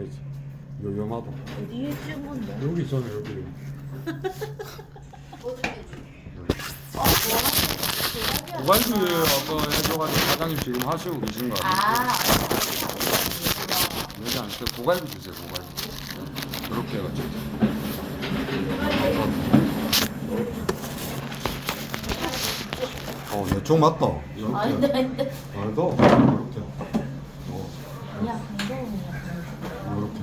되지. 요요마도. 어디에 주문데? 여기 있잖아 여기. 고갈주에 아까 해줘가지고 사장님 지금 하시고 계신 거 아니에요? 아, 여기 안 써. 고갈비 주세요 고갈비. 이렇게 해가지고. 어 이쪽 맞다. 이렇게. 아닌데, 아닌데. 말도 이렇게. 어 아니야, 강동이야. 이렇게.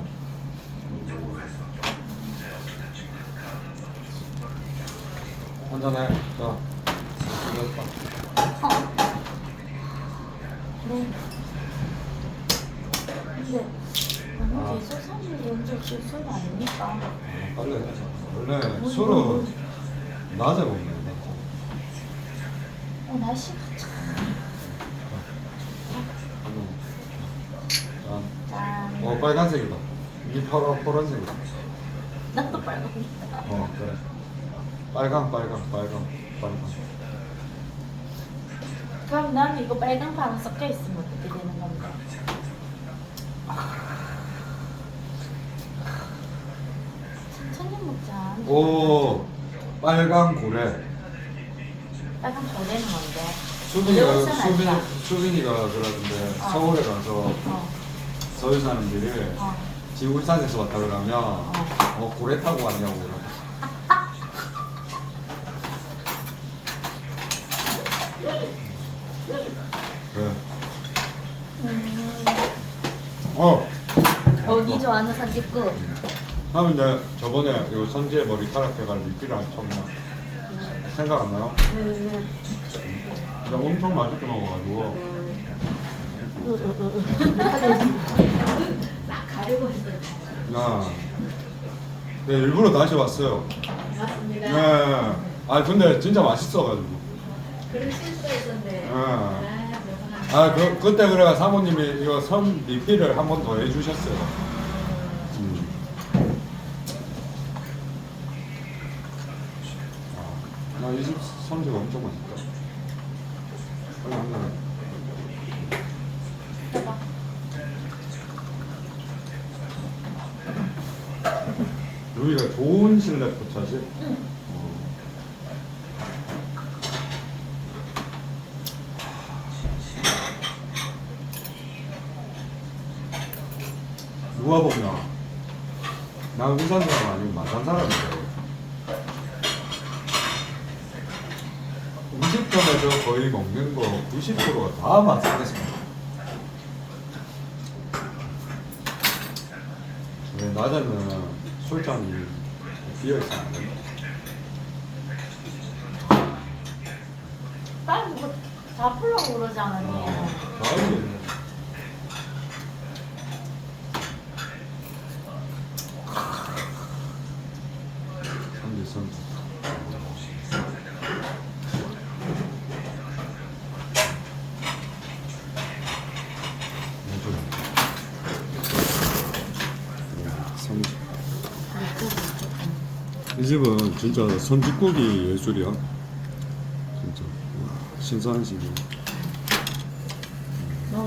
한잔해. 자. 됐다. 어. 네. 근데 너무 계속 사실 연주 술 아닙니까? 원래 원래 술은 낮에 먹는 거. 어, 날씨가 참. 짠. 어 빨간색이다. 이 파란 파란색이다. 나도 빨간 어 그래. 빨강 빨강 빨강 빨강. 그럼 나는 이거 빨강 파랑 섞여 있으면 어떻게 되는 건가? 천천히 먹자. 오 빨강 고래. 빨강 더 되는 건데. 수빈이가 여기서는 수빈 아니다. 수빈이가 그러던데 어. 서울에 가서 어, 서울 사람들이 어, 지금 울산에서 왔다 그러면 어 고래 타고 왔냐고 그러고. 그래. 음, 어. 어디 좋아하는 산집구? 하면 이제 저번에 이 선지에 머리카락 해가지고 리필을 안 쳤나? 생각 안 나요? 음, 근데 엄청 맛있게 먹어가지고 막 가려고 했어요. 나 네, 일부러 다시 왔어요. 맞습니다. 네. 아 근데 진짜 맛있어가지고. 그런 실수가 있었는데. 네. 아, 아 그, 그때 그래가 사모님이 이거 선 리필을 한 번 더 해주셨어요. 음. 아, 나이 집 선지가 엄청 맛있다. 빨리 한 잔. 해봐. 여기가 좋은 실내 포차지? 응. 누가 보면 난 울산 사람 아니고 마산 사람인데. 음식점에서 거의 먹는 거 90%가 다 마산에서 왜 낮에는 술잔이 비어있으면 안 된다 빨리 뭐 잡으려고 그러지 않았니? 나는 이 집은 진짜 선지국이 예술이야. 진짜. 와, 신선한 집이야